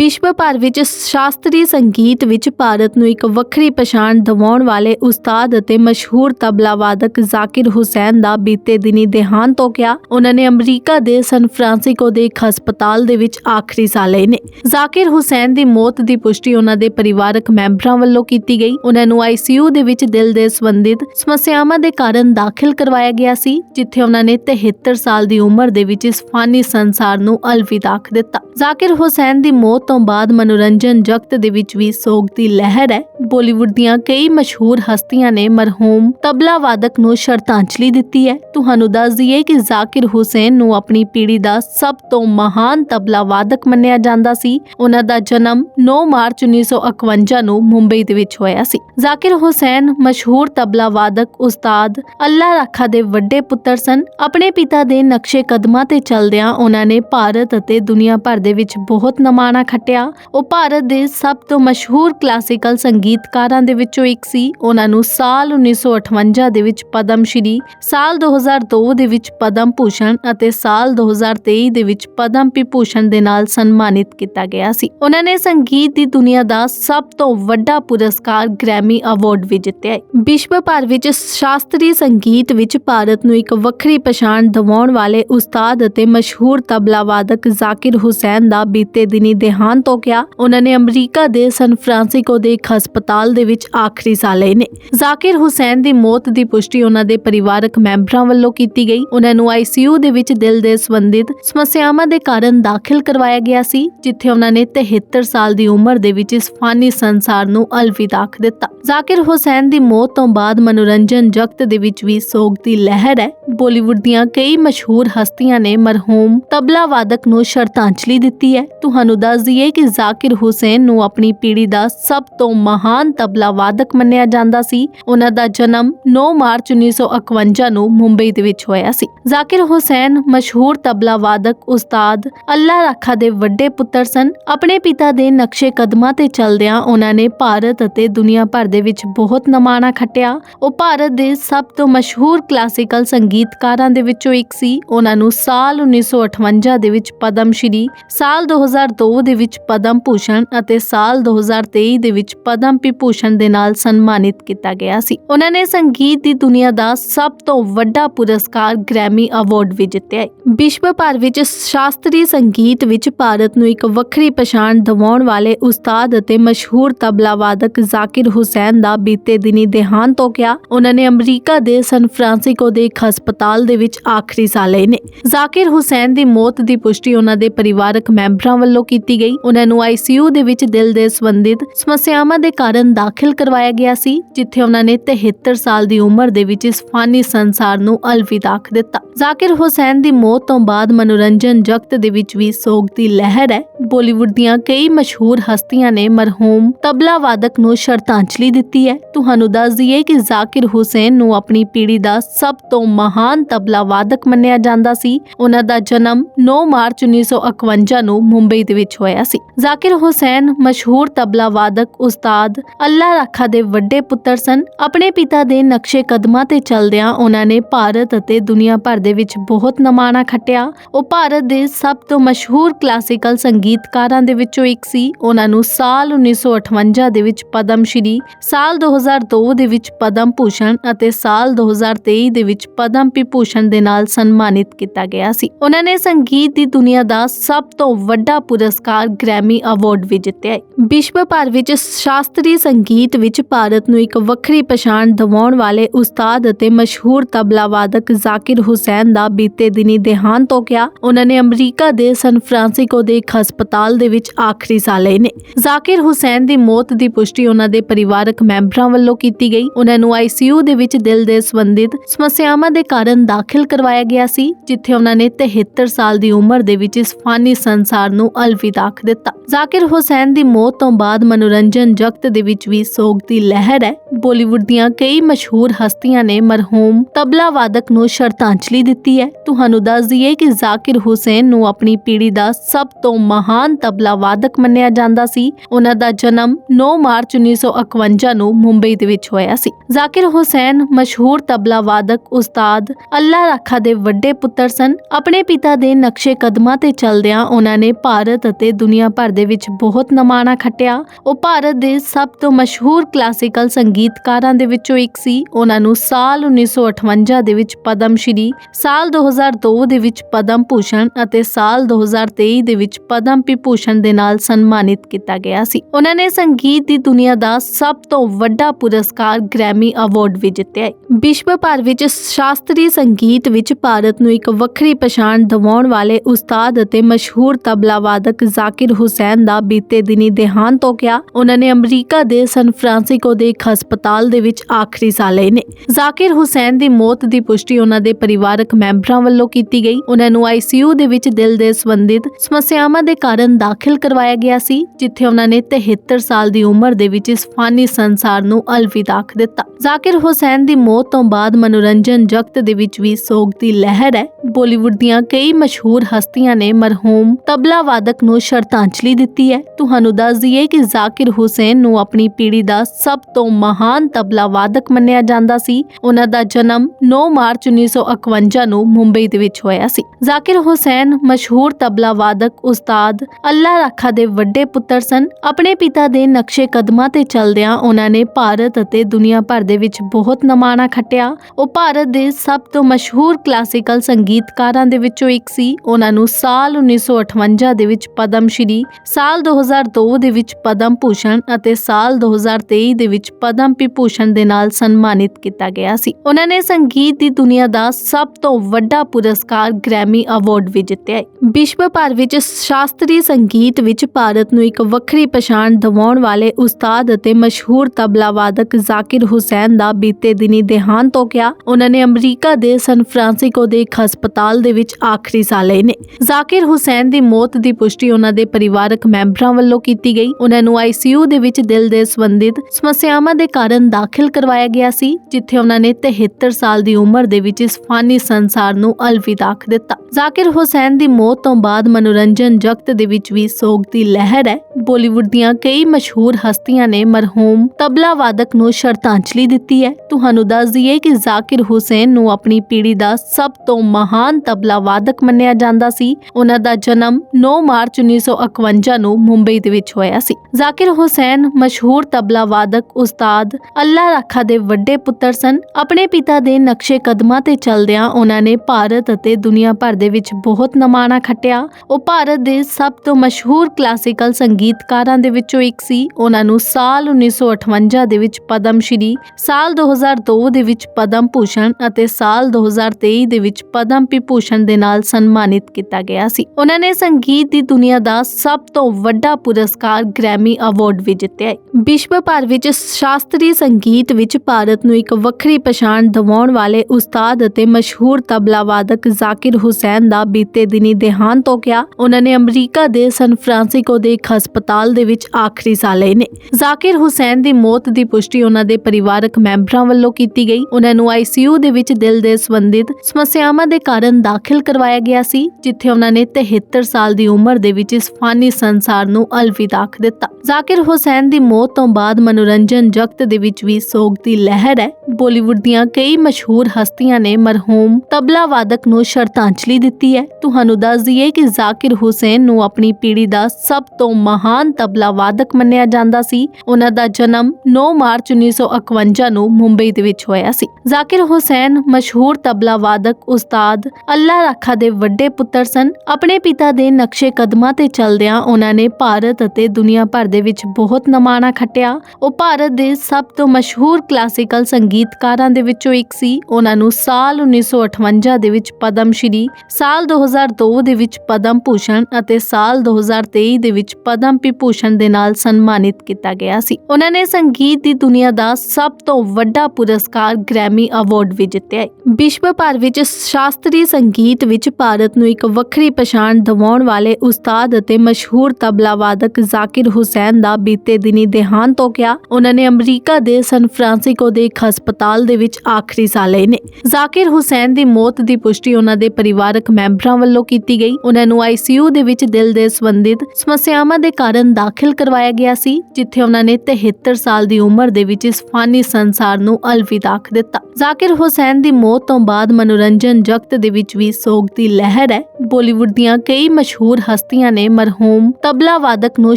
ਵਿਸ਼ਵ ਭਰ ਵਿੱਚ ਸ਼ਾਸਤਰੀ ਸੰਗੀਤ ਵਿੱਚ ਭਾਰਤ ਨੂੰ ਇੱਕ ਵੱਖਰੀ ਪਛਾਣ ਦਿਵਾਉਣ ਵਾਲੇ ਉਸਤਾਦ ਅਤੇ ਮਸ਼ਹੂਰ ਤਬਲਾ ਵਾਦਕ ਜ਼ਾਕਿਰ ਹੁਸੈਨ ਦਾ ਬੀਤੇ ਦਿਨੀ ਦੇਹਾਂਤ ਹੋ ਗਿਆ ਉਹਨਾਂ ਨੇ ਅਮਰੀਕਾ ਦੇ ਸਨ ਫਰਾਂਸਿਸਕੋ ਦੇ ਇੱਕ ਹਸਪਤਾਲ ਦੇ ਵਿੱਚ ਆਖਰੀ ਸਾਹ ਲਏ ਨੇ। ਜ਼ਾਕਿਰ ਹੁਸੈਨ ਦੀ ਮੌਤ ਦੀ ਪੁਸ਼ਟੀ ਉਹਨਾਂ ਦੇ ਪਰਿਵਾਰਕ ਮੈਂਬਰਾਂ ਵੱਲੋਂ ਕੀਤੀ ਗਈ। ਉਹਨਾਂ ਨੂੰ ਆਈਸੀਯੂ ਦੇ ਵਿੱਚ ਦਿਲ ਦੇ ਸੰਬੰਧਿਤ ਸਮੱਸਿਆਵਾਂ ਦੇ ਕਾਰਨ ਦਾਖਲ ਕਰਵਾਇਆ ਗਿਆ ਸੀ, ਜਿੱਥੇ ਉਹਨਾਂ ਨੇ 73 ਸਾਲ ਦੀ ਉਮਰ ਦੇ ਵਿੱਚ ਇਸ ਫਾਨੀ ਸੰਸਾਰ ਨੂੰ ਅਲਵਿਦਾ ਆਖ ਦਿੱਤਾ। ਜ਼ਾਕਿਰ ਹੁਸੈਨ ਦੀ ਮੌਤ ਤੋਂ ਬਾਅਦ ਮਨੋਰੰਜਨ ਜਗਤ ਦੇ ਵਿੱਚ ਵੀ ਸੋਗ ਦੀ ਲਹਿਰ ਹੈ। ਬਾਲੀਵੁੱਡ ਦੀਆਂ ਕਈ ਮਸ਼ਹੂਰ ਹਸਤੀਆਂ ਨੇ ਮਰਹੂਮ ਤਬਲਾ ਵਾਦਕ ਨੂੰ ਸ਼ਰਧਾਂਜਲੀ ਦਿੱਤੀ ਹੈ। ਤੁਹਾਨੂੰ ਦੱਸ ਦਈਏ ਕਿ ਜ਼ਾਕਿਰ ਹੁਸੈਨ ਨੂੰ ਆਪਣੀ ਪੀੜ੍ਹੀ ਦਾ ਸਭ ਤੋਂ ਮਹਾਨ ਤਬਲਾ ਵਾਦਕ ਮੰਨਿਆ ਜਾਂਦਾ ਸੀ। ਉਹਨਾਂ ਦਾ ਜਨਮ 9 ਮਾਰਚ 1951 ਨੂੰ ਮੁੰਬਈ ਦੇ ਵਿੱਚ ਹੋਇਆ ਸੀ। ਜ਼ਾਕਿਰ ਹੁਸੈਨ ਮਸ਼ਹੂਰ ਤਬਲਾ ਵਾਦਕ ਉਸਤਾਦ ਅੱਲਾ ਰੱਖਾ ਦੇ ਵੱਡੇ ਪੁੱਤਰ ਸਨ। ਆਪਣੇ ਪਿਤਾ ਦੇ ਨਕਸ਼ੇ ਕਦਮਾਂ ਤੇ ਚੱਲਦਿਆਂ ਉਹਨਾਂ ਨੇ ਭਾਰਤ ਅਤੇ ਦੁਨੀਆ ਭਰ ਦੇ ਵਿੱਚ ਬਹੁਤ ਨਮਾਣਾ ਖੱਟਿਆ ਉਹ ਭਾਰਤ ਦੇ ਸਭ ਤੋਂ ਮਸ਼ਹੂਰ ਕਲਾਸੀਕਲ ਸੰਗੀਤਕਾਰਾਂ ਦੇ ਵਿੱਚੋਂ ਇੱਕ ਸੀ। ਉਹਨਾਂ ਨੂੰ ਸਾਲ 1958 ਦੇ ਵਿੱਚ ਪਦਮ ਸ਼੍ਰੀ, ਸਾਲ 2002 ਦੇ ਵਿੱਚ ਪਦਮ ਭੂਸ਼ਣ ਅਤੇ ਸਾਲ 2023 ਦੇ ਵਿੱਚ ਪਦਮ ਵਿਭੂਸ਼ਣ ਦੇ ਨਾਲ ਸਨਮਾਨਿਤ ਕੀਤਾ ਗਿਆ ਸੀ। ਉਹਨਾਂ ਨੇ ਸੰਗੀਤ ਦੀ ਦੁਨੀਆ ਦਾ ਸਭ ਤੋਂ ਵੱਡਾ ਪੁਰਸਕਾਰ ਗ੍ਰੈਮੀ ਅਵਾਰਡ ਵੀ ਜਿੱਤਿਆ ਹੈ। ਵਿਸ਼ਵ ਭਰ ਵਿੱਚ ਸ਼ਾਸਤਰੀ ਸੰਗੀਤ ਵਿੱਚ ਭਾਰਤ ਨੂੰ ਇੱਕ ਵੱਖਰੀ ਪਛਾਣ ਦਿਵਾਉਣ ਵਾਲੇ ਉਸਤਾਦ ਅਤੇ ਮਸ਼ਹੂਰ ਤਬਲਾ ਵਾਦਕ ਜ਼ਾਕਿਰ ਹੁਸੈਨ ਦਾ ਬੀਤੇ ਦਿਨੀ ਦੇਹਾਂਤ ਹੋ ਗਿਆ, ਉਹਨਾਂ ਨੇ ਅਮਰੀਕਾ ਦੇ ਸਨ ਫਰਾਂਸਿਸਕੋ ਦੇ ਇੱਕ ਹਸਪਤਾਲ ਦੇ ਵਿੱਚ ਆਖਰੀ ਸਾਹ ਲਏ ਨੇ। ਜ਼ਾਕਿਰ ਹੁਸੈਨ ਦੀ ਮੌਤ ਦੀ ਪੁਸ਼ਟੀ ਉਹਨਾਂ ਦੇ ਪਰਿਵਾਰਕ ਮੈਂਬਰਾਂ ਵੱਲੋਂ ਕੀਤੀ ਗਈ। ਉਹਨਾਂ ਨੂੰ ਆਈਸੀਯੂ ਦੇ ਵਿੱਚ ਦਿਲ ਦੇ ਸੰਬੰਧਿਤ ਸਮੱਸਿਆਵਾਂ ਦੇ ਕਾਰਨ ਦਾਖਲ ਕਰਵਾਇਆ ਗਿਆ ਸੀ, ਜਿੱਥੇ ਉਹਨਾਂ ਨੇ 73 ਸਾਲ ਦੀ ਉਮਰ ਦੇ ਵਿੱਚ ਇਸ ਫਾਨੀ ਸੰਸਾਰ ਨੂੰ ਅਲਵਿਦਾ ਆਖ ਦਿੱਤਾ। ਜ਼ਾਕਿਰ ਹੁਸੈਨ ਦੀ ਮੌਤ ਤੋਂ ਬਾਅਦ ਮਨੋਰੰਜਨ ਜਗਤ ਦੇ ਵਿੱਚ ਵੀ ਸੋਗ ਦੀ ਲਹਿਰ ਹੈ। ਬਾਲੀਵੁੱਡ ਦੀਆਂ ਕਈ ਮਸ਼ਹੂਰ ਹਸਤੀਆਂ ਨੇ ਮਰਹੂਮ ਤਬਲਾ ਵਾਦਕ ਨੂੰ ਸ਼ਰਧਾਂਜਲੀ ਦਿੱਤੀ ਹੈ। ਤੁਹਾਨੂੰ ਦੱਸ ਦਈਏ ਕਿ ਜ਼ਾਕਿਰ ਹੁਸੈਨ ਨੂੰ ਆਪਣੀ ਪੀੜ੍ਹੀ ਦਾ ਸਭ ਤੋਂ ਮਹਾਨ ਤਬਲਾ ਵਾਦਕ ਮੰਨਿਆ ਜਾਂਦਾ ਸੀ। ਉਹਨਾਂ ਦਾ ਜਨਮ 9 ਮਾਰਚ 1951 ਨੂੰ ਮੁੰਬਈ ਦੇ ਵਿੱਚ ਹੋਇਆ ਸੀ। ਜ਼ਾਕਿਰ ਹੁਸੈਨ ਮਸ਼ਹੂਰ ਤਬਲਾ ਵਾਦਕ ਉਸਤਾਦ ਅੱਲਾ ਰੱਖਾ ਦੇ ਵੱਡੇ ਪੁੱਤਰ ਸਨ। ਆਪਣੇ ਪਿਤਾ ਦੇ ਨਕਸ਼ੇ ਕਦਮਾਂ ਤੇ ਚੱਲਦਿਆਂ ਉਹਨਾਂ ਨੇ ਭਾਰਤ ਅਤੇ ਦੁਨੀਆ ਭਰ ਦੇ ਵਿੱਚ ਬਹੁਤ ਨਮਾਣਾ ਖੱਟਿਆ। ਉਹ ਭਾਰਤ ਦੇ ਸਭ ਤੋਂ ਮਸ਼ਹੂਰ ਕਲਾਸੀਕਲ ਸੰਗੀਤਕਾਰਾਂ ਦੇ ਵਿੱਚੋਂ ਇੱਕ ਸੀ। ਉਹਨਾਂ ਨੂੰ ਸਾਲ 1958 ਦੇ ਵਿੱਚ ਪਦਮ ਸ਼੍ਰੀ ਸਾਲ 2002 ਦੇ ਵਿੱਚ ਪਦਮ ਭੂਸ਼ਣ ਅਤੇ ਸਾਲ 2023 ਦੇ ਵਿੱਚ ਪਦਮ ਵਿਭੂਸ਼ਣ ਦੇ ਨਾਲ ਸਨਮਾਨਿਤ ਕੀਤਾ ਗਿਆ ਸੀ। ਉਹਨਾਂ ਨੇ ਸੰਗੀਤ ਦੀ ਦੁਨੀਆ ਦਾ ਸਭ ਤੋਂ ਵੱਡਾ ਪੁਰਸਕਾਰ ਗ੍ਰੈਮੀ ਅਵਾਰਡ ਵੀ ਜਿੱਤਿਆ ਹੈ। ਵਿਸ਼ਵ ਭਰ ਵਿੱਚ ਸ਼ਾਸਤਰੀ ਸੰਗੀਤ ਵਿੱਚ ਭਾਰਤ ਨੂੰ ਇੱਕ ਵੱਖਰੀ ਪਛਾਣ ਦਿਵਾਉਣ ਵਾਲੇ ਉਸਤਾਦ ਅਤੇ ਮਸ਼ਹੂਰ ਤਬਲਾ ਵਾਦਕ ਜ਼ਾਕਿਰ ਹੁਸੈਨ ਦਾ ਬੀਤੇ ਦਿਨੀ ਦੇਹਾਂਤ ਹੋ ਗਿਆ ਉਹਨਾਂ ਨੇ ਅਮਰੀਕਾ ਦੇ ਸਨ ਫਰਾਂਸਿਸਕੋ ਦੇ ਇੱਕ ਹਸਪਤਾਲ ਦੇ ਵਿੱਚ ਆਖਰੀ ਸਾਹ ਲਏ ਨੇ। ਜ਼ਾਕਿਰ ਹੁਸੈਨ ਦੀ ਮੌਤ ਦੀ ਪੁਸ਼ਟੀ ਉਹਨਾਂ ਦੇ ਪਰਿਵਾਰਕ ਮੈਂਬਰਾਂ ਵੱਲੋਂ ਕੀਤੀ ਗਈ। ਉਹਨਾਂ ਨੂੰ ਆਈਸੀਯੂ ਦੇ ਵਿੱਚ ਦਿਲ ਦੇ ਸੰਬੰਧਿਤ ਸਮੱਸਿਆਵਾਂ ਦੇ ਕਾਰਨ ਦਾਖਲ ਕਰਵਾਇਆ ਗਿਆ ਸੀ, ਜਿੱਥੇ ਉਹਨਾਂ ਨੇ 73 ਸਾਲ ਦੀ ਉਮਰ ਦੇ ਵਿੱਚ ਇਸ ਫਾਨੀ ਸੰਸਾਰ ਨੂੰ ਅਲਵਿਦਾ ਆਖ ਦਿੱਤਾ। ਜ਼ਾਕਿਰ ਹੁਸੈਨ ਦੀ ਮੌਤ ਤੋਂ ਬਾਅਦ ਮਨੋਰੰਜਨ ਜਗਤ ਦੇ ਵਿੱਚ ਵੀ ਸੋਗ ਦੀ ਲਹਿਰ ਹੈ। ਬਾਲੀਵੁੱਡ ਦੀਆਂ ਕਈ ਮਸ਼ਹੂਰ ਹਸਤੀਆਂ ਨੇ ਮਰਹੂਮ ਤਬਲਾ ਵਾਦਕ ਨੂੰ ਸ਼ਰਧਾਂਜਲੀ ਦਿੱਤੀ ਹੈ। ਤੁਹਾਨੂੰ ਦੱਸ ਦਈਏ ਕਿ ਜ਼ਾਕਿਰ ਹੁਸੈਨ ਨੂੰ ਆਪਣੀ ਪੀੜ੍ਹੀ ਦਾ ਸਭ ਤੋਂ ਮਹਾਨ ਤਬਲਾ ਵਾਦਕ ਮੰਨਿਆ ਜਾਂਦਾ ਸੀ। ਉਹਨਾਂ ਦਾ ਜਨਮ 9 ਮਾਰਚ 1951 ਨੂੰ ਮੁੰਬਈ ਦੇ ਵਿੱਚ ਹੋਇਆ। ਸੀ। ਜ਼ਾਕਿਰ ਹੁਸੈਨ, ਮਸ਼ਹੂਰ ਤਬਲਾ ਵਾਦਕ ਉਸਤਾਦ ਅੱਲਾ ਰੱਖਾ ਦੇ ਵੱਡੇ ਪੁੱਤਰ ਸਨ। ਆਪਣੇ ਪਿਤਾ ਦੇ ਨਕਸ਼ੇ ਕਦਮਾਂ ਤੇ ਚੱਲਦਿਆਂ ਉਹਨਾਂ ਨੇ ਭਾਰਤ ਅਤੇ ਦੁਨੀਆ ਭਰ ਦੇ ਵਿੱਚ ਬਹੁਤ ਨਮਾਣਾ ਖੱਟਿਆ। ਉਹ ਭਾਰਤ ਦੇ ਸਭ ਤੋਂ ਮਸ਼ਹੂਰ ਕਲਾਸੀਕਲ ਸੰਗੀਤਕਾਰਾਂ ਦੇ ਵਿੱਚੋਂ ਇੱਕ ਸੀ। ਉਹਨਾਂ ਨੂੰ ਸਾਲ 1958 ਦੇ ਵਿੱਚ ਪਦਮ ਸ਼੍ਰੀ, ਸਾਲ 2002 ਦੇ ਵਿੱਚ ਪਦਮ ਭੂਸ਼ਣ ਅਤੇ ਸਾਲ 2023 ਦੇ ਵਿੱਚ ਪਦਮ ਵਿਭੂਸ਼ਣ ਦੇ ਨਾਲ ਸਨਮਾਨਿਤ ਕੀਤਾ ਗਿਆ ਸੀ। ਉਹਨਾਂ ਨੇ ਸੰਗੀਤ ਦੀ ਦੁਨੀਆ ਦਾ ਸਭ ਤੋਂ ਵੱਡਾ ਪੁਰਸਕਾਰ ਗ੍ਰੈਮੀ ਅਵਾਰਡ ਵੀ ਜਿੱਤਿਆ ਹੈ। ਵਿਸ਼ਵ ਭਰ ਵਿੱਚ ਸ਼ਾਸਤਰੀ ਸੰਗੀਤ ਵਿੱਚ ਭਾਰਤ ਨੂੰ ਇੱਕ ਵੱਖਰੀ ਪਛਾਣ ਦਿਵਾਉਣ ਵਾਲੇ ਉਸਤਾਦ ਅਤੇ ਮਸ਼ਹੂਰ ਤਬਲਾ ਵਾਦਕ ਜ਼ਾਕਿਰ ਹੁਸੈਨ ਦਾ ਬੀਤੇ ਦਿਨੀ ਦੇਹਾਂਤ ਹੋ ਗਿਆ ਉਹਨਾਂ ਨੇ ਅਮਰੀਕਾ ਦੇ ਸਨ ਫਰਾਂਸਿਸਕੋ ਦੇ ਇੱਕ ਹਸਪਤਾਲ ਦੇ ਵਿੱਚ ਆਖਰੀ ਸਾਹ ਲਏ ਨੇ। ਜ਼ਾਕਿਰ ਹੁਸੈਨ ਦੀ ਮੌਤ ਦੀ ਪੁਸ਼ਟੀ ਉਹਨਾਂ ਦੇ ਪਰਿਵਾਰਕ ਮੈਂਬਰਾਂ ਵੱਲੋਂ ਕੀਤੀ ਗਈ। ਉਹਨਾਂ ਨੂੰ ਆਈਸੀਯੂ ਦੇ ਵਿੱਚ ਦਿਲ ਦੇ ਸੰਬੰਧਿਤ ਸਮੱਸਿਆਵਾਂ ਦੇ ਕਾਰਨ ਦਾਖਲ ਕਰਵਾਇਆ ਗਿਆ ਸੀ, ਜਿੱਥੇ ਉਹਨਾਂ ਨੇ 73 ਸਾਲ ਦੀ ਉਮਰ ਦੇ ਵਿੱਚ ਇਸ ਫਾਨੀ ਸੰਸਾਰ ਨੂੰ ਅਲਵਿਦਾ ਆਖ ਦਿੱਤਾ। ਜ਼ਾਕਿਰ ਹੁਸੈਨ ਦੀ ਮੌਤ ਤੋਂ ਬਾਅਦ ਮਨੋਰੰਜਨ ਜਗਤ ਦੇ ਵਿੱਚ ਵੀ ਸੋਗ ਦੀ ਲਹਿਰ ਹੈ। ਬਾਲੀਵੁੱਡ ਦੀਆਂ ਕਈ ਮਸ਼ਹੂਰ ਹਸਤੀਆਂ ਨੇ ਮਰਹੂਮ ਤਬਲਾ ਵਾਦਕ ਨੂੰ ਸ਼ਰਧਾਂਜਲੀ ਦਿੱਤੀ ਹੈ। ਤੁਹਾਨੂੰ ਦੱਸ ਦਈਏ ਕਿ ਜ਼ਾਕਿਰ ਹੁਸੈਨ ਨੂੰ ਆਪਣੀ ਪੀੜ੍ਹੀ ਦਾ ਸਭ ਤੋਂ ਮਹਾਨ ਤਬਲਾ ਵਾਦਕ ਮੰਨਿਆ ਜਾਂਦਾ ਸੀ। ਉਹਨਾਂ ਦਾ ਜਨਮ 9 ਮਾਰਚ 1951 ਨੂੰ ਮੁੰਬਈ ਦੇ ਵਿੱਚ ਹੋਇਆ ਸੀ। ਜ਼ਾਕਿਰ ਹੁਸੈਨ ਮਸ਼ਹੂਰ ਤਬਲਾ ਵਾਦਕ ਉਸਤਾਦ ਅੱਲਾ ਰੱਖਾ ਦੇ ਵੱਡੇ ਪੁੱਤਰ ਸਨ। ਆਪਣੇ ਪਿਤਾ ਦੇ ਨਕਸ਼ੇ ਕਦਮਾਂ ਤੇ ਚੱਲਦਿਆਂ ਉਹਨਾਂ ਨੇ ਭਾਰਤ ਅਤੇ ਦੁਨੀਆ ਭਰ ਦੇ ਵਿੱਚ ਬਹੁਤ ਨਮਾਣਾ ਖੱਟਿਆ। ਉਹ ਭਾਰਤ ਦੇ ਸਭ ਤੋਂ ਮਸ਼ਹੂਰ ਕਲਾਸੀਕਲ ਸੰਗੀਤਕਾਰਾਂ ਦੇ ਵਿੱਚੋਂ ਇੱਕ ਸੀ। ਉਹਨਾਂ ਨੂੰ ਸਾਲ 1958 ਦੇ ਵਿੱਚ ਪਦਮ ਸ਼੍ਰੀ, ਸਾਲ 2002 ਦੇ ਵਿੱਚ ਪਦਮ ਭੂਸ਼ਣ ਅਤੇ ਸਾਲ 2023 ਦੇ ਵਿੱਚ ਪਦਮ ਵਿਭੂਸ਼ਣ ਦੇ ਨਾਲ ਸਨਮਾਨਿਤ ਕੀਤਾ ਗਿਆ ਸੀ। ਉਹਨਾਂ ਨੇ ਸੰਗੀਤ ਦੀ ਦੁਨੀਆ ਦਾ ਸਭ ਤੋਂ ਵੱਡਾ ਪੁਰਸਕਾਰ ਗ੍ਰੈਮੀ ਅਵਾਰਡ ਵੀ ਜਿੱਤਿਆ ਵਿਸ਼ਵ ਭਰ ਵਿੱਚ ਸ਼ਾਸਤਰੀ ਸੰਗੀਤ ਵਿੱਚ ਭਾਰਤ ਨੂੰ ਇੱਕ ਵੱਖਰੀ ਪਛਾਣ ਦਿਵਾਉਣ ਵਾਲੇ ਉਸਤਾਦ ਅਤੇ ਮਸ਼ਹੂਰ ਤਬਲਾ ਵਾਦਕ ਜ਼ਾਕਿਰ ਹੁਸੈਨ ਦਾ ਬੀਤੇ ਦਿਨੀ ਦੇਹਾਂਤ ਹੋ ਗਿਆ ਉਹਨਾਂ ਨੇ ਅਮਰੀਕਾ ਦੇ ਸਨ ਫਰਾਂਸਿਸਕੋ ਦੇ ਇੱਕ ਹਸਪਤਾਲ ਦੇ ਵਿੱਚ ਆਖਰੀ ਸਾਹ ਲਏ ਨੇ। ਜ਼ਾਕਿਰ ਹੁਸੈਨ ਦੀ ਮੌਤ ਦੀ ਪੁਸ਼ਟੀ ਉਹਨਾਂ ਦੇ ਪਰਿਵਾਰਕ ਮੈਂਬਰਾਂ ਵੱਲੋਂ ਕੀਤੀ ਗਈ। ਉਹਨਾਂ ਨੂੰ ਆਈਸੀਯੂ ਦੇ ਵਿੱਚ ਦਿਲ ਦੇ ਸੰਬੰਧਿਤ ਸਮੱਸਿਆਵਾਂ ਦੇ ਕਾਰਨ ਦਾਖਲ ਕਰਵਾਇਆ ਗਿਆ ਸੀ, ਜਿੱਥੇ ਉਹਨਾਂ ਨੇ 73 ਸਾਲ ਦੀ ਉਮਰ ਦੇ ਵਿੱਚ ਇਸ ਫਾਨੀ ਸੰਸਾਰ ਨੂੰ ਅਲਵਿਦਾ ਆਖ ਦਿੱਤਾ। ਜ਼ਾਕਿਰ ਹੁਸੈਨ ਦੀ ਮੌਤ ਤੋਂ ਬਾਅਦ ਮਨੋਰੰਜਨ ਜਗਤ ਦੇ ਵਿੱਚ ਵੀ ਸੋਗ ਦੀ ਲਹਿਰ ਹੈ। ਬਾਲੀਵੁੱਡ ਦੀਆਂ ਕਈ ਮਸ਼ਹੂਰ ਹਸਤੀਆਂ ਨੇ ਮਰਹੂਮ ਤਬਲਾ ਵਾਦਕ ਨੂੰ ਸ਼ਰਧਾਂਜਲੀ ਦਿੱਤੀ ਹੈ। ਤੁਹਾਨੂੰ ਦੱਸ ਦਈਏ ਕਿ ਜ਼ਾਕਿਰ ਹੁਸੈਨ ਨੂੰ ਆਪਣੀ ਪੀੜ੍ਹੀ ਦਾ ਸਭ ਤੋਂ ਮਹਾਨ ਤਬਲਾ ਵਾਦਕ ਮੰਨਿਆ ਜਾਂਦਾ ਸੀ। ਉਹਨਾਂ ਦਾ ਜਨਮ 9 ਮਾਰਚ 1951 ਨੂੰ ਮੁੰਬਈ ਦੇ ਵਿੱਚ ਹੋਇਆ ਸੀ। ਜ਼ਾਕਿਰ ਹੁਸੈਨ ਮਸ਼ਹੂਰ ਤਬਲਾ ਵਾਦਕ ਉਸਤਾਦ ਅੱਲਾ ਰਾਖਾ ਦੇ ਵੱਡੇ ਪੁੱਤਰ ਸਨ। ਆਪਣੇ ਪਿਤਾ ਦੇ ਨਕਸ਼ੇ ਕਦਮਾਂ ਤੇ ਚੱਲਦਿਆਂ ਉਹਨਾਂ ਨੇ ਭਾਰਤ ਅਤੇ ਦੁਨੀਆ ਭਰ ਦੇ ਵਿੱਚ ਬਹੁਤ ਨਮਾਣਾ ਖੱਟਿਆ। ਉਹ ਭਾਰਤ ਦੇ ਸਭ ਤੋਂ ਮਸ਼ਹੂਰ ਕਲਾਸੀਕਲ ਸੰਗੀਤਕਾਰਾਂ ਦੇ ਵਿੱਚੋਂ ਇੱਕ ਸੀ। ਉਹਨਾਂ ਨੂੰ ਸਾਲ 1958 ਦੇ ਵਿੱਚ ਪਦਮ ਸ਼੍ਰੀ ਸਾਲ 2002 ਦੇ ਵਿੱਚ ਪਦਮ ਭੂਸ਼ਣ ਅਤੇ ਸਾਲ 2023 ਦੇ ਵਿੱਚ ਪਦਮ ਵਿਭੂਸ਼ਣ ਦੇ ਨਾਲ ਸਨਮਾਨਿਤ ਕੀਤਾ ਗਿਆ ਸੀ। ਉਹਨਾਂ ਨੇ ਸੰਗੀਤ ਦੀ ਦੁਨੀਆ ਦਾ ਸਭ ਤੋਂ ਵੱਡਾ ਪੁਰਸਕਾਰ ਗ੍ਰੈਮੀ ਅਵਾਰਡ ਵੀ ਜਿੱਤਿਆ ਹੈ। ਵਿਸ਼ਵ ਭਰ ਵਿੱਚ ਸ਼ਾਸਤਰੀ ਸੰਗੀਤ ਵਿੱਚ ਭਾਰਤ ਨੂੰ ਇੱਕ ਵੱਖਰੀ ਪਛਾਣ ਦਿਵਾਉਣ ਵਾਲੇ ਉਸਤਾਦ ਅਤੇ ਮਸ਼ਹੂਰ ਤਬਲਾ ਵਾਦਕ ਜ਼ਾਕਿਰ ਹੁਸੈਨ ਦਾ ਬੀਤੇ ਦਿਨੀ ਦੇਹਾਂਤ ਹੋ ਗਿਆ। ਉਹਨਾਂ ਨੇ ਅਮਰੀਕਾ ਦੇ ਸਨ ਫਰਾਂਸਿਸਕੋ ਦੇ ਇੱਕ ਹਸਪਤਾਲ ਦੇ ਵਿੱਚ ਆਖਰੀ ਸਾਹ ਲਏ ਨੇ। ਜ਼ਾਕਿਰ ਹੁਸੈਨ ਦੀ ਮੌਤ ਦੀ ਪੁਸ਼ਟੀ ਉਹਨਾਂ ਦੇ ਪਰਿਵਾਰਕ ਮੈਂਬਰਾਂ ਵੱਲੋਂ ਕੀਤੀ ਗਈ। ਉਹਨਾਂ ਨੂੰ ਆਈਸੀਯੂ ਦੇ ਵਿੱਚ ਦਿਲ ਦੇ ਸੰਬੰਧਿਤ ਸਮੱਸਿਆਵਾਂ ਦੇ ਕਾਰਨ ਦਾਖਲ ਕਰਵਾਇਆ ਗਿਆ ਸੀ, ਜਿੱਥੇ ਉਹਨਾਂ ਨੇ 73 ਸਾਲ ਦੀ ਉਮਰ ਦੇ ਵਿੱਚ ਇਸ ਫਾਨੀ ਸੰਸਾਰ ਨੂੰ ਅਲਵਿਦਾ ਆਖ ਦਿੱਤਾ। ਜ਼ਾਕਿਰ ਹੁਸੈਨ ਦੀ ਮੌਤ ਤੋਂ ਬਾਅਦ ਮਨੋਰੰਜਨ ਜਗਤ ਦੇ ਵਿੱਚ ਵੀ ਸੋਗ ਦੀ ਲਹਿਰ ਹੈ। ਬਾਲੀਵੁੱਡ ਦੀਆਂ ਕਈ ਮਸ਼ਹੂਰ ਹਸਤੀਆਂ ਨੇ ਮਰਹੂਮ ਤਬਲਾ ਵਾਦਕ ਨੂੰ ਸ਼ਰਧਾਂਜਲੀ ਦਿੱਤੀ ਹੈ। ਤੁਹਾਨੂੰ ਦੱਸ ਦਈਏ ਕਿ ਜ਼ਾਕਿਰ ਹੁਸੈਨ ਨੂੰ ਆਪਣੀ ਪੀੜ੍ਹੀ ਦਾ ਸਭ ਤੋਂ ਮਹਾਨ ਤਬਲਾ ਵਾਦਕ ਮੰਨਿਆ ਜਾਂਦਾ ਸੀ। ਉਹਨਾਂ ਦਾ ਜਨਮ 9 ਮਾਰਚ 1951 ਨੂੰ ਮੁੰਬਈ ਦੇ ਵਿੱਚ ਹੋਇਆ ਸੀ। ਜ਼ਾਕਿਰ ਹੁਸੈਨ, ਮਸ਼ਹੂਰ ਤਬਲਾ ਵਾਦਕ ਉਸਤਾਦ ਅੱਲਾ ਰਾਖਾ ਦੇ ਵੱਡੇ ਪੁੱਤਰ ਸਨ। ਆਪਣੇ ਪਿਤਾ ਦੇ ਨਕਸ਼ੇ ਕਦਮਾਂ ਤੇ ਚੱਲਦਿਆਂ ਉਹਨਾਂ ਨੇ ਭਾਰਤ ਅਤੇ ਦੁਨੀਆ ਭਰ ਦੇ ਵਿੱਚ ਬਹੁਤ ਨਮਾਣਾ ਖੱਟਿਆ। ਉਹ ਭਾਰਤ ਦੇ ਸਭ ਤੋਂ ਮਸ਼ਹੂਰ ਕਲਾਸੀਕਲ ਸੰਗੀਤਕਾਰਾਂ ਦੇ ਵਿੱਚੋਂ ਇੱਕ ਸੀ। ਉਹਨਾਂ ਨੂੰ ਸਾਲ 1958 ਦੇ ਵਿੱਚ ਪਦਮ ਸ਼੍ਰੀ, ਸਾਲ 2002 ਦੇ ਵਿੱਚ ਪਦਮ ਭੂਸ਼ਣ ਅਤੇ ਸਾਲ 2023 ਦੇ ਵਿੱਚ ਪਦਮ ਵਿਭੂਸ਼ਣ ਦੇ ਨਾਲ ਸਨਮਾਨਿਤ ਕੀਤਾ ਗਿਆ ਸੀ। ਉਹਨਾਂ ਨੇ ਸੰਗੀਤ ਦੀ ਦੁਨੀਆ ਦਾ ਸਭ ਤੋਂ ਵੱਡਾ ਪੁਰਸਕਾਰ ਗ੍ਰੈਮੀ ਅਵਾਰਡ ਵੀ ਜਿੱਤਿਆ ਹੈ। ਵਿਸ਼ਵ ਭਰ ਵਿੱਚ ਸ਼ਾਸਤਰੀ ਸੰਗੀਤ ਵਿੱਚ ਭਾਰਤ ਨੂੰ ਇੱਕ ਵੱਖਰੀ ਪਛਾਣ ਦਿਵਾਉਣ ਵਾਲੇ ਉਸਤਾਦ ਅਤੇ ਮਸ਼ਹੂਰ ਤਬਲਾ ਵਾਦਕ ਜ਼ਾਕਿਰ ਹੁਸੈਨ ਦਾ ਬੀਤੇ ਦਿਨੀ ਦੇਹਾਂਤ ਹੋ ਗਿਆ। ਉਹਨਾਂ ਨੇ ਅਮਰੀਕਾ ਦੇ ਸਨ ਫਰਾਂਸਿਸਕੋ ਦੇ ਇੱਕ ਹਸਪਤਾਲ ਦੇ ਵਿੱਚ ਆਖਰੀ ਸਾਹ ਲਏ ਨੇ। ਜ਼ਾਕਿਰ ਹੁਸੈਨ ਦੀ ਮੌਤ ਦੀ ਪੁਸ਼ਟੀ ਉਹਨਾਂ ਦੇ ਪਰਿਵਾਰਕ ਮੈਂਬਰਾਂ ਵੱਲੋਂ ਕੀਤੀ ਗਈ। ਉਹਨਾਂ ਨੂੰ ਆਈਸੀਯੂ ਦੇ ਵਿੱਚ ਦਿਲ ਦੇ ਸੰਬੰਧਿਤ ਸਮੱਸਿਆਵਾਂ ਦੇ ਕਾਰਨ ਦਾਖਲ ਕਰਵਾਇਆ ਗਿਆ ਸੀ, ਜਿੱਥੇ ਉਹਨਾਂ ਨੇ 73 ਸਾਲ ਦੀ ਉਮਰ ਦੇ ਵਿੱਚ ਇਸ ਫਾਨੀ ਸੰਸਾਰ ਨੂੰ ਅਲਵਿਦਾ ਆਖ ਦਿੱਤਾ। ਜ਼ਾਕਿਰ ਹੁਸੈਨ ਦੀ ਮੌਤ ਤੋਂ ਬਾਅਦ ਮਨੋਰੰਜਨ ਜਗਤ ਦੇ ਵਿੱਚ ਵੀ ਸੋਗ ਦੀ ਲਹਿਰ ਹੈ। ਬਾਲੀਵੁੱਡ ਦੀਆਂ ਕਈ ਮਸ਼ਹੂਰ ਹਸਤੀਆਂ ਨੇ ਮਰਹੂਮ ਤਬਲਾ ਵਾਦਕ ਨੂੰ ਸ਼ਰਧਾਂਜਲੀ ਦਿੱਤੀ ਹੈ। ਤੁਹਾਨੂੰ ਦੱਸ ਦਈਏ ਕਿ ਜ਼ਾਕਿਰ ਹੁਸੈਨ ਨੂੰ ਆਪਣੀ ਪੀੜ੍ਹੀ ਦਾ ਸਭ ਤੋਂ ਮਹਾਨ ਤਬਲਾ ਵਾਦਕ ਮੰਨਿਆ ਜਾਂਦਾ ਸੀ। ਉਹਨਾਂ ਦਾ ਜਨਮ 9 ਮਾਰਚ 1951 ਨੂੰ ਮੁੰਬਈ ਦੇ ਵਿੱਚ ਹੋਇਆ ਸੀ। ਜ਼ਾਕਿਰ ਹੁਸੈਨ ਮਸ਼ਹੂਰ ਤਬਲਾ ਵਾਦਕ ਉਸਤਾਦ ਅੱਲਾ ਰਾਖਾ ਦੇ ਵੱਡੇ ਪੁੱਤਰ ਸਨ। ਆਪਣੇ ਪਿਤਾ ਦੇ ਨਕਸ਼ੇ ਕਦਮਾਂ ਤੇ ਚੱਲਦਿਆਂ ਉਹਨਾਂ ਨੇ ਭਾਰਤ ਅਤੇ ਦੁਨੀਆ ਭਰ ਦੇ ਵਿੱਚ ਬਹੁਤ ਨਮਾਣਾ ਖੱਟਿਆ। ਉਹ ਭਾਰਤ ਦੇ ਸਭ ਤੋਂ ਮਸ਼ਹੂਰ ਕਲਾਸੀਕਲ ਸੰਗੀਤਕਾਰਾਂ ਦੇ ਵਿੱਚੋਂ ਇੱਕ ਸੀ। ਉਹਨਾਂ ਨੂੰ ਸਾਲ 1958 ਦੇ ਵਿੱਚ ਪਦਮ ਸ਼੍ਰੀ, ਸਾਲ 2002 ਦੇ ਵਿੱਚ ਪਦਮ ਭੂਸ਼ਣ ਅਤੇ ਸਾਲ 2023 ਦੇ ਵਿੱਚ ਪਦਮ ਵਿਭੂਸ਼ਣ ਦੇ ਨਾਲ ਸਨਮਾਨਿਤ ਕੀਤਾ ਗਿਆ ਸੀ। ਉਹਨਾਂ ਨੇ ਸੰਗੀਤ ਦੀ ਦੁਨੀਆ ਦਾ ਸਭ ਤੋਂ ਵੱਡਾ ਪੁਰਸਕਾਰ ਗ੍ਰੈਮੀ ਅਵਾਰਡ ਵੀ ਜਿੱਤਿਆ। ਹੈ ਵਿਸ਼ਵ ਭਰ ਵਿੱਚ ਸ਼ਾਸਤਰੀ ਸੰਗੀਤ ਵਿੱਚ ਭਾਰਤ ਨੂੰ ਇੱਕ ਵੱਖਰੀ ਪਛਾਣ ਦਿਵਾਉਣ ਵਾਲੇ ਉਸਤਾਦ ਅਤੇ ਮਸ਼ਹੂਰ ਤਬਲਾ ਵਾਦਕ ਜ਼ਾਕਿਰ ਹੁਸੈਨ ਦਾ ਬੀਤੇ ਦਿਨੀ ਦੇਹਾਂਤ ਹੋ ਗਿਆ ਉਹਨਾਂ ਨੇ ਅਮਰੀਕਾ ਦੇ ਸਨ ਫਰਾਂਸਿਸਕੋ ਦੇ ਇੱਕ ਹਸਪਤਾਲ ਦੇ ਵਿੱਚ ਆਖਰੀ ਸਾਹ ਲਏ ਨੇ। ਜ਼ਾਕਿਰ ਹੁਸੈਨ ਦੀ ਮੌਤ ਦੀ ਪੁਸ਼ਟੀ ਉਹਨਾਂ ਦੇ ਪਰਿਵਾਰਕ ਮੈਂਬਰਾਂ ਵੱਲੋਂ ਕੀਤੀ ਗਈ। ਉਹਨਾਂ ਨੂੰ ਆਈਸੀਯੂ ਦੇ ਵਿੱਚ ਦਿਲ ਦੇ ਸੰਬੰਧਿਤ ਸਮੱਸਿਆਵਾਂ ਦੇ ਕਾਰਨ ਦਾਖਲ ਕਰਵਾਇਆ ਗਿਆ ਸੀ, ਜਿੱਥੇ ਉਹਨਾਂ ਨੇ 73 ਸਾਲ ਦੀ ਉਮਰ ਦੇ ਵਿੱਚ ਇਸ ਫਾਨੀ ਸੰਸਾਰ ਨੂੰ ਅਲਵਿਦਾ ਆਖ ਦਿੱਤਾ। ਜ਼ਾਕਿਰ ਹੁਸੈਨ ਦੀ ਮੌਤ ਤੋਂ ਬਾਅਦ ਮਨੋਰੰਜਨ ਜਗਤ ਦੇ ਵਿੱਚ ਵੀ ਸੋਗ ਦੀ ਲਹਿਰ ਹੈ। ਬਾਲੀਵੁੱਡ ਦੀਆਂ ਕਈ ਮਸ਼ਹੂਰ ਹਸਤੀਆਂ ਨੇ ਮਰਹੂਮ ਤਬਲਾ ਵਾਦਕ ਨੂੰ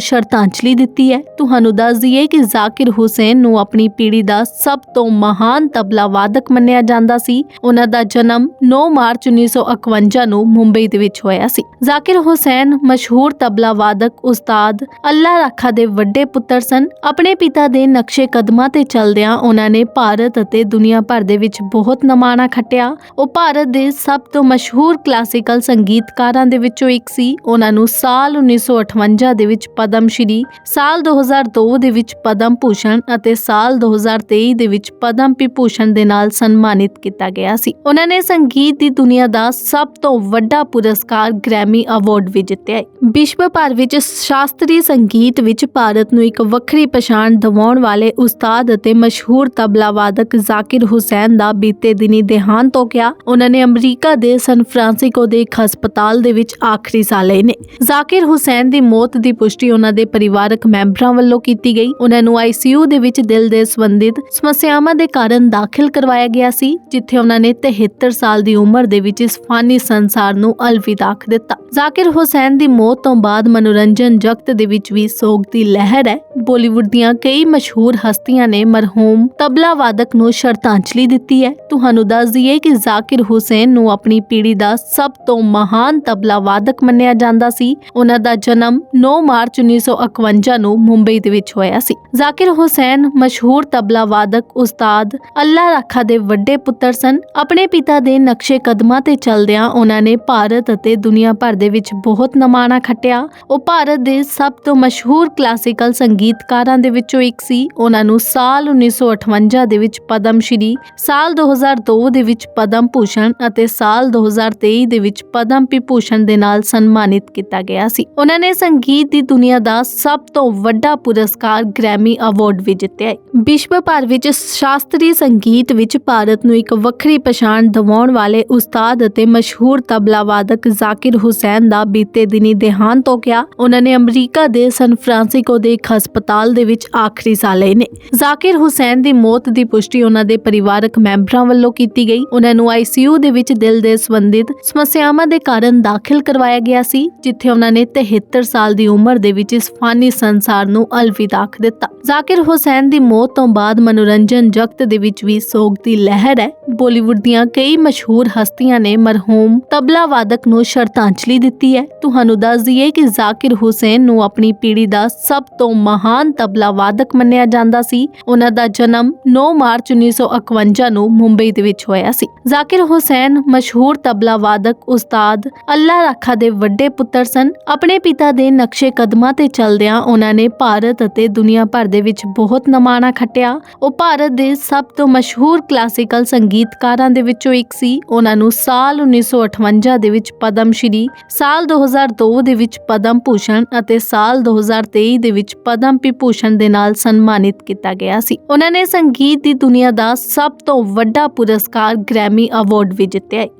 ਸ਼ਰਧਾਂਜਲੀ ਦਿੱਤੀ ਹੈ। ਤੁਹਾਨੂੰ ਦੱਸ ਦਈਏ ਕਿ ਜ਼ਾਕਿਰ ਹੁਸੈਨ ਨੂੰ ਆਪਣੀ ਪੀੜ੍ਹੀ ਦਾ ਸਭ ਤੋਂ ਮਹਾਨ ਤਬਲਾ ਵਾਦਕ ਮੰਨਿਆ ਜਾਂਦਾ ਸੀ। ਉਹਨਾਂ ਦਾ ਜਨਮ 9 ਮਾਰਚ 1951 ਨੂੰ ਮੁੰਬਈ ਦੇ ਵਿੱਚ ਹੋਇਆ ਸੀ। ਜ਼ਾਕਿਰ ਹੁਸੈਨ ਮਸ਼ਹੂਰ ਤਬਲਾ ਵਾਦਕ ਉਸਤਾਦ ਅੱਲਾ ਰੱਖਾ ਦੇ ਵੱਡੇ ਪੁੱਤਰ ਸਨ। ਆਪਣੇ ਪਿਤਾ ਦੇ ਨਕਸ਼ੇ ਕਦਮਾਂ ਤੇ ਚੱਲਦਿਆਂ ਉਹਨਾਂ ਨੇ ਭਾਰਤ ਅਤੇ ਦੁਨੀਆ ਭਰ ਦੇ ਵਿੱਚ ਬਹੁਤ ਨਮਾਣਾ ਖੱਟਿਆ। ਉਹ ਭਾਰਤ ਦੇ ਸਭ ਤੋਂ ਮਸ਼ਹੂਰ ਕਲਾਸੀਕਲ ਸੰਗੀਤਕਾਰਾਂ ਦੇ ਵਿੱਚੋਂ ਇੱਕ ਸੀ। ਉਹਨਾਂ ਨੂੰ ਸਾਲ 1958 ਦੇ ਵਿੱਚ ਪਦਮ ਸ਼੍ਰੀ, ਸਾਲ 2002 ਦੇ ਵਿੱਚ ਪਦਮ ਭੂਸ਼ਣ ਅਤੇ ਸਾਲ 2023 ਦੇ ਵਿੱਚ ਪਦਮ ਵਿਭੂਸ਼ਣ ਦੇ ਨਾਲ ਸਨਮਾਨਿਤ ਕੀਤਾ ਗਿਆ ਸੀ। ਉਹਨਾਂ ਨੇ ਸੰਗੀਤ ਦੀ ਦੁਨੀਆ ਦਾ ਸਭ ਤੋਂ ਵੱਡਾ ਪੁਰਸਕਾਰ ਗ੍ਰੈਮੀ ਅਵਾਰਡ ਵੀ ਜਿੱਤਿਆ ਹੈ। ਵਿਸ਼ਵ ਭਰ ਵਿੱਚ ਸ਼ਾਸਤਰੀ ਸੰਗੀਤ ਵਿੱਚ ਭਾਰਤ ਨੂੰ ਇੱਕ ਵੱਖਰੀ ਪਛਾਣ ਦਿਵਾਉਣ ਵਾਲੇ ਉਸਤਾਦ ਅਤੇ ਮਸ਼ਹੂਰ ਤਬਲਾ ਵਾਦਕ ਜ਼ਾਕਿਰ ਹੁਸੈਨ ਦਾ ਬੀਤੇ ਦਿਨੀ ਦੇਹਾਂਤ ਹੋ ਗਿਆ ਉਹਨਾਂ ਨੇ ਅਮਰੀਕਾ ਦੇ ਸਨ ਫਰਾਂਸਿਸਕੋ ਦੇ ਇੱਕ ਹਸਪਤਾਲ ਦੇ ਵਿੱਚ ਆਖਰੀ ਸਾਹ ਲਏ ਨੇ। ਜ਼ਾਕਿਰ ਹੁਸੈਨ ਦੀ ਮੌਤ ਦੀ ਪੁਸ਼ਟੀ ਉਹਨਾਂ ਦੇ ਪਰਿਵਾਰਕ ਮੈਂਬਰਾਂ ਵੱਲੋਂ ਕੀਤੀ ਗਈ। ਉਹਨਾਂ ਨੂੰ ਆਈਸੀਯੂ ਦੇ ਵਿੱਚ ਦਿਲ ਦੇ ਸੰਬੰਧਿਤ ਸਮੱਸਿਆਵਾਂ ਦੇ ਕਾਰਨ ਦਾਖਲ ਕਰਵਾਇਆ ਗਿਆ ਸੀ, ਜਿੱਥੇ ਉਹਨਾਂ ਨੇ 73 ਸਾਲ ਦੀ ਉਮਰ ਦੇ ਵਿੱਚ ਇਸ ਫਾਨੀ ਸੰਸਾਰ ਨੂੰ ਅਲਵਿਦਾ ਆਖ ਦਿੱਤਾ। ਜ਼ਾਕਿਰ ਹੁਸੈਨ ਦੀ ਮੌਤ ਤੋਂ ਬਾਅਦ ਮਨੋਰੰਜਨ ਜਗਤ ਦੇ ਵਿੱਚ ਵੀ ਸੋਗ ਦੀ ਲਹਿਰ ਹੈ। ਬਾਲੀਵੁੱਡ ਦੀਆਂ ਕਈ ਮਸ਼ਹੂਰ ਹਸਤੀਆਂ ਨੇ ਮਰਹੂਮ ਤਬਲਾ ਵਾਦਕ ਨੂੰ ਸ਼ਰਧਾਂਜਲੀ ਦਿੱਤੀ ਹੈ। ਤੁਹਾਨੂੰ ਦੱਸ ਦਈਏ ਕਿ ਜ਼ਾਕਿਰ ਹੁਸੈਨ ਨੂੰ ਆਪਣੀ ਪੀੜ੍ਹੀ ਦਾ ਸਭ ਤੋਂ ਮਹਾਨ ਤਬਲਾ ਵਾਦਕ ਮੰਨਿਆ ਜਾਂਦਾ ਸੀ। ਉਹਨਾਂ ਦਾ ਜਨਮ 9 ਮਾਰਚ 1951 ਨੂੰ ਮੁੰਬਈ ਦੇ ਵਿੱਚ ਹੋਇਆ ਸੀ। ਜ਼ਾਕਿਰ ਹੁਸੈਨ ਮਸ਼ਹੂਰ ਤਬਲਾ ਵਾਦਕ ਉਸਤਾਦ ਅੱਲਾ ਰੱਖਾ ਦੇ ਵੱਡੇ ਪੁੱਤਰ ਸਨ। ਆਪਣੇ ਪਿਤਾ ਦੇ ਨਕਸ਼ੇ ਕਦਮਾਂ ਤੇ ਚੱਲਦਿਆਂ ਉਹਨਾਂ ਨੇ ਭਾਰਤ ਅਤੇ ਦੁਨੀਆ ਭਰ ਦੇ ਵਿੱਚ ਬਹੁਤ ਨਮਾਣਾ ਖੱਟਿਆ। ਉਹ ਭਾਰਤ ਦੇ ਸਭ ਤੋਂ ਮਸ਼ਹੂਰ ਕਲਾਸੀਕਲ ਸੰਗੀਤਕਾਰਾਂ ਦੇ ਵਿੱਚੋਂ ਇੱਕ ਸੀ। ਉਹਨਾਂ ਨੂੰ ਸਾਲ 1958 ਦੇ ਵਿੱਚ ਪਦਮ ਸ਼੍ਰੀ, ਸਾਲ 2002 ਦੇ ਵਿੱਚ ਪਦਮ ਭੂਸ਼ਣ ਅਤੇ ਸਾਲ 2023 ਦੇ ਵਿੱਚ ਪਦਮ ਵਿਭੂਸ਼ਣ ਦੇ ਨਾਲ ਸਨਮਾਨਿਤ ਕੀਤਾ ਗਿਆ ਸੀ। ਉਹਨਾਂ ਨੇ ਸੰਗੀਤ ਦੀ ਦੁਨੀਆ ਦਾ ਸਭ ਤੋਂ ਵੱਡਾ ਪੁਰਸਕਾਰ ਗ੍ਰੈਮੀ ਅਵਾਰਡ ਵੀ ਜਿੱਤਿਆ ਹੈ। ਵਿਸ਼ਵ ਭਰ ਵਿੱਚ ਸ਼ਾਸਤਰੀ ਸੰਗੀਤ ਵਿੱਚ ਭਾਰਤ ਨੂੰ ਇੱਕ ਵੱਖਰੀ ਪਛਾਣ ਦਿਵਾਉਣ ਵਾਲੇ ਉਸਤਾਦ ਅਤੇ ਮਸ਼ਹੂਰ ਤਬਲਾ ਵਾਦਕ ਜ਼ਾਕਿਰ ਹੁਸੈਨ ਦਾ ਬੀਤੇ ਦਿਨੀ ਦੇਹਾਂਤ ਹੋ ਗਿਆ। ਉਹਨਾਂ ਨੇ ਅਮਰੀਕਾ ਦੇ ਸਨ ਫਰਾਂਸਿਸਕੋ ਦੇ ਇੱਕ ਹਸਪਤਾਲ ਦੇ ਵਿੱਚ ਆਖਰੀ ਸਾਹ ਲਏ ਨੇ। ਜ਼ਾਕਿਰ ਹੁਸੈਨ ਦੀ ਮੌਤ ਦੀ ਪੁਸ਼ਟੀ ਉਹਨਾਂ ਦੇ ਪਰਿਵਾਰਕ ਮੈਂਬਰਾਂ ਵੱਲੋਂ ਕੀਤੀ ਗਈ। ਉਹਨਾਂ ਨੂੰ ਆਈਸੀਯੂ ਦੇ ਵਿੱਚ ਦਿਲ ਦੇ ਸੰਬੰਧਿਤ ਸਮੱਸਿਆਵਾਂ ਦੇ ਕਾਰਨ ਦਾਖਲ ਕਰਵਾਇਆ ਗਿਆ ਸੀ, ਜਿੱਥੇ ਉਹਨਾਂ ਨੇ 73 ਸਾਲ ਦੀ ਉਮਰ ਦੇ ਵਿੱਚ ਇਸ ਫਾਨੀ ਸੰਸਾਰ ਨੂੰ ਅਲਵਿਦਾ ਆਖ ਦਿੱਤਾ। ਜ਼ਾਕਿਰ ਹੁਸੈਨ ਦੀ ਮੌਤ ਤੋਂ ਬਾਅਦ ਮਨੋਰੰਜਨ ਜਗਤ ਦੇ ਵਿੱਚ ਵੀ ਸੋਗ ਦੀ ਲਹਿਰ ਹੈ। ਬਾਲੀਵੁੱਡ ਦੀਆਂ ਕਈ ਮਸ਼ਹੂਰ ਹਸਤੀਆਂ ਨੇ ਮਰਹੂਮ ਤਬਲਾ ਵਾਦਕ ਨੂੰ ਸ਼ਰਧਾਂਜਲੀ ਦਿੱਤੀ ਹੈ। ਤੁਹਾਨੂੰ ਦੱਸ ਦਈਏ ਕਿ ਜ਼ਾਕਿਰ ਹੁਸੈਨ ਨੂੰ ਆਪਣੀ ਪੀੜ੍ਹੀ ਦਾ ਸਭ ਤੋਂ ਮਹਾਨ ਤਬਲਾ ਵਾਦਕ ਮੰਨਿਆ ਜਾਂਦਾ ਸੀ। ਉਹਨਾਂ ਦਾ ਜਨਮ 9 ਮਾਰਚ 1951 ਨੂੰ ਮੁੰਬਈ ਦੇ ਵਿੱਚ ਹੋਇਆ ਸੀ। ਜ਼ਾਕਿਰ ਹੁਸੈਨ ਮਸ਼ਹੂਰ ਤਬਲਾ ਵਾਦਕ ਉਸਤਾਦ ਅੱਲਾ ਰੱਖਾ ਦੇ ਵੱਡੇ ਪੁੱਤਰ ਸਨ। ਆਪਣੇ ਪਿਤਾ ਦੇ ਨਕਸ਼ੇ ਕਦਮਾਂ ਤੇ ਚੱਲਦਿਆਂ ਉਹਨਾਂ ਨੇ ਭਾਰਤ ਅਤੇ ਦੁਨੀਆ ਭਰ ਦੇ ਵਿੱਚ ਬਹੁਤ ਨਮਾਣਾ ਖੱਟਿਆ। ਉਹ ਭਾਰਤ ਦੇ ਸਭ ਤੋਂ ਮਸ਼ਹੂਰ ਕਲਾਸੀਕਲ ਸੰਗੀਤਕਾਰਾਂ ਦੇ ਵਿੱਚੋਂ ਇੱਕ ਸੀ। ਉਹਨਾਂ ਨੂੰ ਸਾਲ 1958 ਦੇ ਵਿੱਚ ਪਦਮ ਸ਼੍ਰੀ, ਸਾਲ 2002 ਦੇ ਵਿੱਚ ਪਦਮ ਭੂਸ਼ਣ ਅਤੇ ਸਾਲ 2023 ਦੇ ਵਿੱਚ ਪਦਮ ਵਿਭੂਸ਼ਣ ਦੇ ਨਾਲ ਸਨਮਾਨਿਤ ਕੀਤਾ ਗਿਆ ਸੀ। ਉਹਨਾਂ ਨੇ ਸੰਗੀਤ ਦੀ ਦੁਨੀਆ ਦਾ ਸਭ ਤੋਂ ਵੱਡਾ ਪੁਰਸਕਾਰ, ਗ੍ਰੈਮੀ ਅਵਾਰਡ ਵੀ ਜਿੱਤਿਆ ਹੈ।